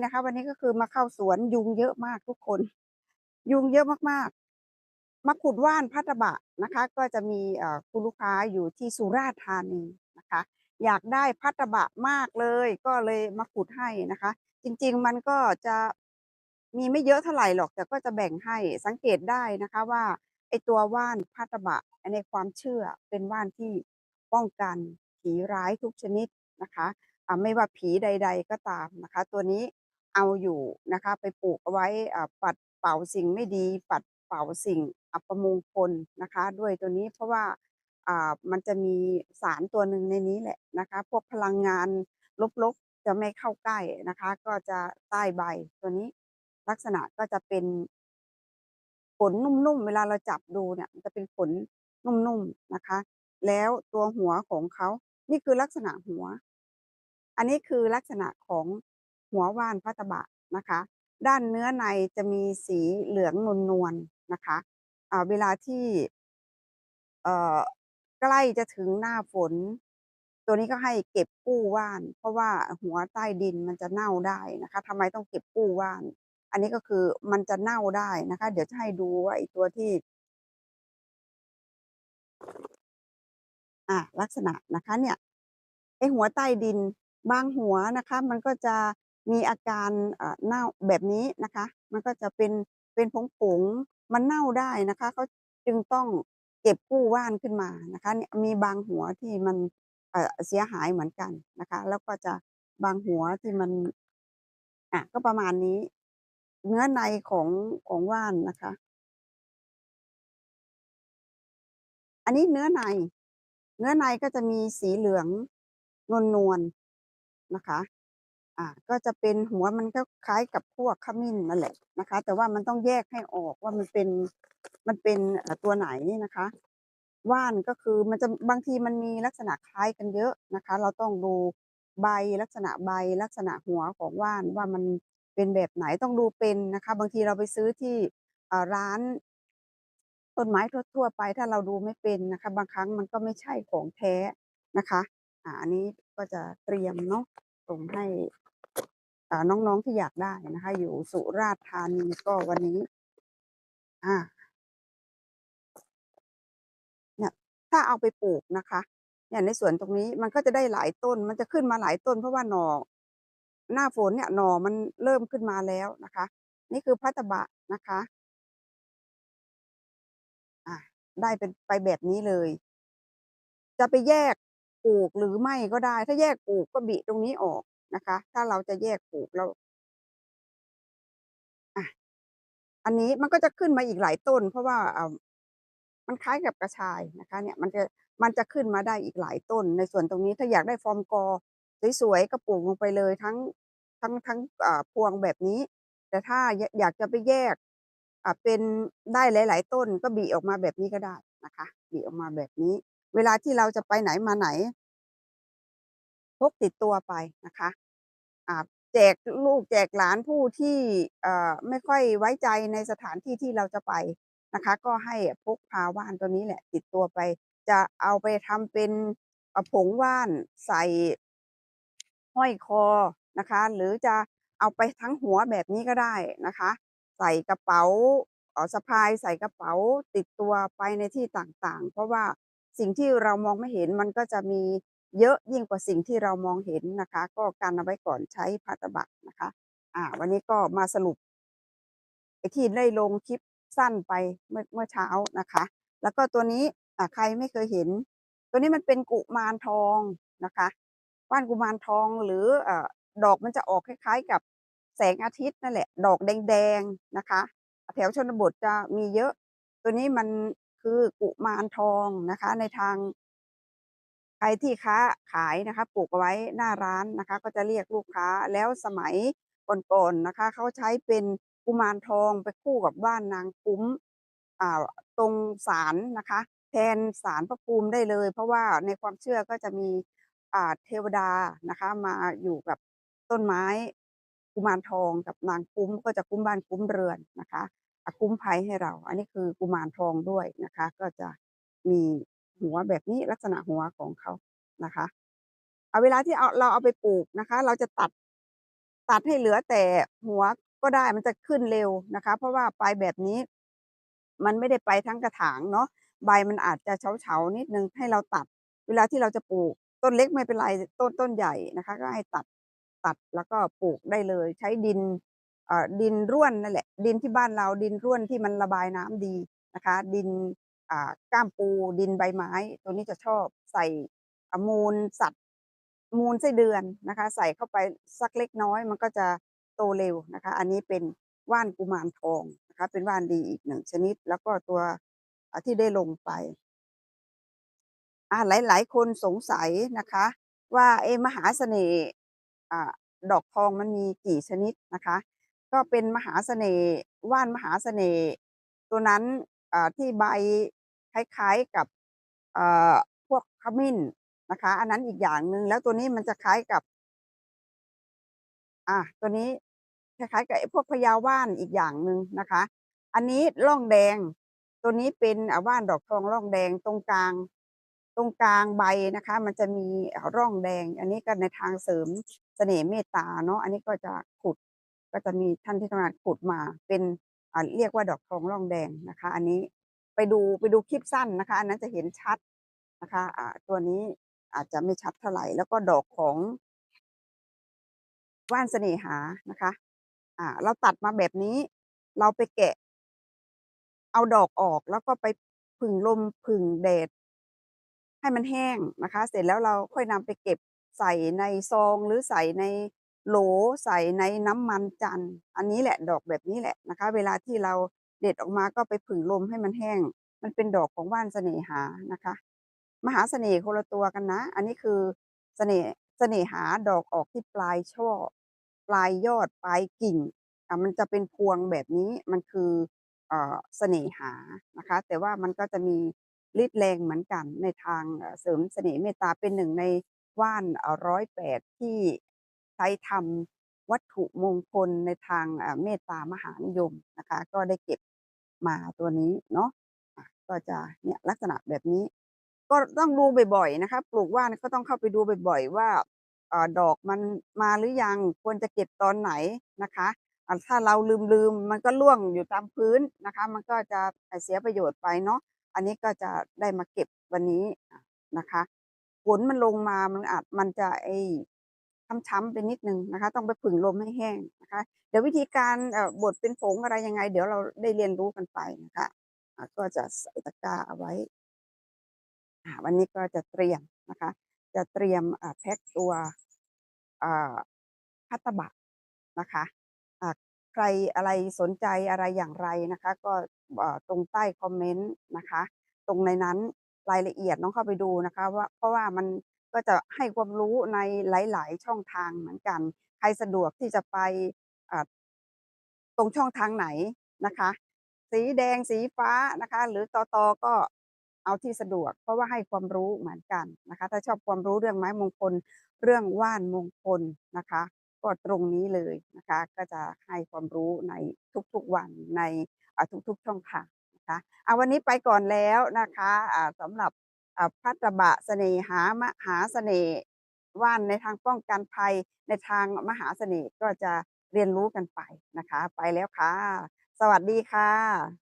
นะคะ วันนี้ก็คือมาเข้าสวนยุงเยอะมากทุกคน ยุงเยอะมากๆมะขุดว่านพัตบะนะคะ ก็จะมีคุณลูกค้าอยู่ที่สุราษฎร์ธานีนะคะ อยากได้พัตบะมากเลย ก็เลยมาขุดให้นะคะ จริงๆมันก็จะมีไม่เยอะเท่าไหร่หรอก แต่ก็จะแบ่งให้สังเกตได้นะคะว่าไอตัวว่านพัตบะในความเชื่อเป็นว่านที่ป้องกันผีร้ายทุกชนิดนะคะไม่ว่าผีใด ๆ ก็ตามนะคะ ตัวนี้ เอาอยู่นะคะไปปลูกเอาไว้ปัดเป่าสิ่งไม่ดี ปัดเป่าสิ่งอัปมงคลนะคะ ด้วยตัวนี้เพราะว่ามันจะมีสารตัวหนึ่งในนี้แหละนะคะ พวกพลังงานลบๆจะไม่เข้าใกล้นะคะ ก็จะใต้ใบตัวนี้ลักษณะก็จะเป็นขนนุ่มๆ เวลาเราจับดูเนี่ยจะเป็นขนนุ่มๆนะคะ แล้วตัวหัวของเขา นี่คือลักษณะหัว อันนี้คือลักษณะของ หัวว่านพัตบะนะคะ ด้านเนื้อในจะมีสีเหลืองนวลๆนะคะอ่าเวลาที่ใกล้จะถึงหน้าฝน ตัวนี้ก็ให้เก็บกู้ว่าน เพราะว่าหัวใต้ดินมันจะเน่าได้นะคะทำไมต้องเก็บกู้ว่าน อันนี้ก็คือมันจะเน่าได้นะคะ เดี๋ยวจะให้ดูว่าไอ้ตัวที่อ่าลักษณะนะคะเนี่ยไอ้หัวใต้ดินบางหัวนะคะ มันก็จะ มีอาการเน่าแบบนี้นะคะ มันก็จะเป็นเป็นผงๆมันเน่าได้นะคะเขาจึงต้องเก็บกู้ว่านขึ้นมานะคะเนี่ยมีบางหัวที่มันเสียหายเหมือนกันนะคะ แล้วก็จะบางหัวที่มันอ่าก็ประมาณนี้ เนื้อในของของว่านนะคะ อันนี้เนื้อใน เนื้อในก็จะมีสีเหลืองนวลๆนะคะ อ่า ก็จะเป็นหัวมันก็คล้ายกับพวกขมิ้นนั่นแหละนะคะ แต่ว่ามันต้องแยกให้ออกว่ามันเป็นมันเป็นตัวไหนนะคะ ว่านก็คือมันจะบางทีมันมีลักษณะคล้ายกันเยอะนะคะ เราต้องดูใบลักษณะใบลักษณะหัวของว่านว่ามันเป็นแบบไหนต้องดูเป็นนะคะ บางทีเราไปซื้อที่ร้านต้นไม้ทั่วๆไป ถ้าเราดูไม่เป็นนะคะ บางครั้งมันก็ไม่ใช่ของแท้นะคะ อ่าอันนี้ก็จะเตรียมเนาะส่งให้ น้องๆที่อยากได้นะคะ อยู่สุราษฎร์ธานีก็วันนี้อาเนี่ยถ้าเอาไปปลูกนะคะ เนี่ยในสวนตรงนี้มันก็จะได้หลายต้น มันจะขึ้นมาหลายต้น เพราะว่าหน่อหน้าฝนเนี่ยหน่อมันเริ่มขึ้นมาแล้วนะคะ นี่คือพัตบะนะคะอาได้เป็นไปแบบนี้เลย จะไปแยกปลูกหรือไม่ก็ได้ ถ้าแยกปลูกก็บิตรงนี้ออก นะคะ ถ้าเราจะแยกปลูกเราอะอันนี้มันก็จะขึ้นมาอีกหลายต้น เพราะว่าอ่ามันคล้ายกับกระชายนะคะ เนี่ยมันจะมันจะขึ้นมาได้อีกหลายต้น ในส่วนตรงนี้ถ้าอยากได้ฟอร์มกอสวยๆก็ปลูกลงไปเลยทั้งทั้งทั้งพวงแบบนี้ แต่ถ้าอยากจะไปแยกเป็นได้หลาย ๆ ต้นก็บิออกมาแบบนี้ก็ได้นะคะบิออกมาแบบนี้ เวลาที่เราจะไปไหนมาไหนพกติดตัวไปนะคะ แจกลูกแจกหลานผู้ที่ไม่ค่อยไว้ใจในสถานที่ที่เราจะไปนะคะ ก็ให้พกพาว่านตัวนี้แหละ ติดตัวไป จะเอาไปทำเป็นผงว่านใส่ห้อยคอนะคะ หรือจะเอาไปทั้งหัวแบบนี้ก็ได้นะคะ ใส่กระเป๋าสะพายใส่กระเป๋าติดตัวไปในที่ต่างๆ เพราะว่าสิ่งที่เรามองไม่เห็นมันก็จะมี เยอะยิ่งกว่าสิ่งที่เรามองเห็นนะคะ ก็กันเอาไว้ก่อนใช้พัตบะนะคะ อ่า วันนี้ก็มาสรุปไอ้ที่ได้ลงคลิปสั้นไปเมื่อเมื่อเช้านะคะ แล้วก็ตัวนี้อ่าใครไม่เคยเห็น ตัวนี้มันเป็นกุมารทองนะคะว่านกุมารทองหรืออ่อดอกมันจะออกคล้าย ๆ กับแสงอาทิตย์นั่นแหละ ดอกแดงๆนะคะ แถวชนบทจะมีเยอะ ตัวนี้มันคือกุมารทองนะคะ ในทาง ครที่ค้าขายนะคะปลูกเอาไว้หน้าร้านนะคะ ก็จะเรียกลูกค้าแล้วสมัยก่อนๆนะคะเขาใช้เป็นกุมารทองไปคู่กับว่านนางคุ้มอ่าตรงศาลนะคะ แทนศาลพระภูมิได้เลย เพราะว่าในความเชื่อก็จะมีอ่าเทวดานะคะ มาอยู่กับต้นไม้กุมารทองกับนางคุ้มก็จะคุ้มบ้านคุ้มเรือนนะคะ คุ้มภัยให้เรา อันนี้คือกุมารทองด้วยนะคะ ก็จะมี หัวแบบนี้ลักษณะหัวของเขานะคะ เอาเวลาที่เอาเราเอาไปปลูกนะคะ เราจะตัดตัดให้เหลือแต่หัวก็ได้มันจะขึ้นเร็วนะคะ เพราะว่าไปแบบนี้ มันไม่ได้ไปทั้งกระถางเนาะใบมันอาจจะเฉาๆนิดนึงให้เราตัด เวลาที่เราจะปลูก ต้นเล็กไม่เป็นไรต้นต้นใหญ่นะคะ ก็ให้ตัดตัดแล้วก็ปลูกได้เลย ใช้ดินเออดินร่วนนั่นแหละ ดินที่บ้านเราดินร่วนที่มันระบายน้ำดีนะคะ ดิน ก้ามปูดินใบไม้ ตัวนี้จะชอบใส่มูลสัตว์ มูลไส้เดือนนะคะ ใส่เข้าไปสักเล็กน้อย มันก็จะโตเร็วนะคะ อันนี้เป็นว่านกุมารทองนะคะ เป็นว่านดีอีกหนึ่งชนิด แล้วก็ตัวที่ได้ลงไปอ่าหลายคนสงสัยนะคะ ว่าเอมหาเสน่ห์ดอกทองมันมีกี่ชนิดนะคะ ก็เป็นมหาเสน่ห์ว่านมหาเสน่ห์ตัวนั้นที่ใบ คล้ายๆกับพวกขมิ้นนะคะ อันนั้นอีกอย่างหนึ่งแล้วตัวนี้มันจะคล้ายกับ อ่าตัวนี้คล้ายๆกับพวกพญาว่านอีกอย่างหนึ่งนะคะ อันนี้ร่องแดง ตัวนี้เป็นว่านดอกทองร่องแดงตรงกลาง ตรงกลางใบนะคะ มันจะมีร่องแดง อันนี้ก็ในทางเสริมเสน่ห์เมตตาเนาะอันนี้ก็จะขุดก็จะมีท่านที่ทำงานขุดมาเป็นเรียกว่าดอกทองร่องแดงนะคะ อันนี้ ไปดูไปดูคลิปสั้นนะคะ อันนั้นจะเห็นชัดนะคะอ่าตัวนี้อาจจะไม่ชัดเท่าไหร่ แล้วก็ดอกของว่านเสน่หานะคะ อ่า เราตัดมาแบบนี้ เราไปแกะ เอาดอกออกแล้วก็ไปผึ่งลมผึ่งแดด ให้มันแห้งนะคะ เสร็จแล้วเราค่อยนำไปเก็บใส่ในซองหรือใส่ในโหลใส่ในน้ำมันจันอันนี้แหละดอกแบบนี้แหละนะคะ เวลาที่เรา เด็ดออกมาก็ไปผึ่งลมให้มันแห้ง มันเป็นดอกของว่านเสน่หานะคะ มหาเสน่ห์คนละตัวกันนะ อันนี้คือเสน่ห์เสน่หาดอกออกที่ปลายช่อ ปลายยอดปลายกิ่งอ่ามันจะเป็นพวงแบบนี้มันคือเอ่อเสน่หานะคะ แต่ว่ามันก็จะมีฤทธิ์แรงเหมือนกันในทางเสริมเสน่ห์เมตตาเป็นหนึ่งในว่านร้อ่า108ที่ใช้ทำวัตถุมงคลในทางอ่าเมตตามหานิยมนะคะ ก็ได้เก็บ มาตัวนี้เนาะก็จะเนี่ยลักษณะแบบนี้ ก็ต้องดูบ่อยๆนะคะ ปลูกว่านก็ต้องเข้าไปดูบ่อยๆว่าอดอกมันมาหรือยังควรจะเก็บตอนไหนนะคะถ้าเราลืมๆมมันก็ร่วงอยู่ตามพื้นนะคะ มันก็จะเสียประโยชน์ไปเนาะอันนี้ก็จะได้มาเก็บวันนี้นะคะฝนมันลงมามันอาจมันจะไอ ช้ำๆไปนิดหนึ่งนะคะ ต้องไปผึ่งลมให้แห้งนะคะ เดี๋ยววิธีการบดเป็นผงอะไรยังไง เดี๋ยวเราได้เรียนรู้กันไปนะคะก็จะใส่ตะกร้าเอาไว้วันนี้ก็จะเตรียมนะคะ จะเตรียมแพ็กตัวพัตตบะนะคะใครอะไรสนใจอะไรอย่างไรนะคะ ก็ตรงใต้คอมเมนต์นะคะ ตรงในนั้นรายละเอียดลองเข้าไปดูนะคะ ว่าเพราะว่ามัน ก็จะให้ความรู้ในหลาย ๆ ช่องทางเหมือนกัน ใครสะดวกที่จะไปตรงช่องทางไหนนะคะ สีแดงสีฟ้านะคะ หรือตอต.ก็เอาที่สะดวก เพราะว่าให้ความรู้เหมือนกันนะคะ ถ้าชอบความรู้เรื่องไม้มงคล เรื่องว่านมงคลนะคะ ก็ตรงนี้เลยนะคะ ก็จะให้ความรู้ในทุกๆวันในทุกๆช่องทางนะคะเอาวันนี้ไปก่อนแล้วนะคะอ่าสำหรับ พัตตบะเสน่หามหาเสน่ห์ว่านในทางป้องกันภัยในทางมหาเสน่ห์ก็จะเรียนรู้กันไปนะคะ ไปแล้วค่ะ สวัสดีค่ะ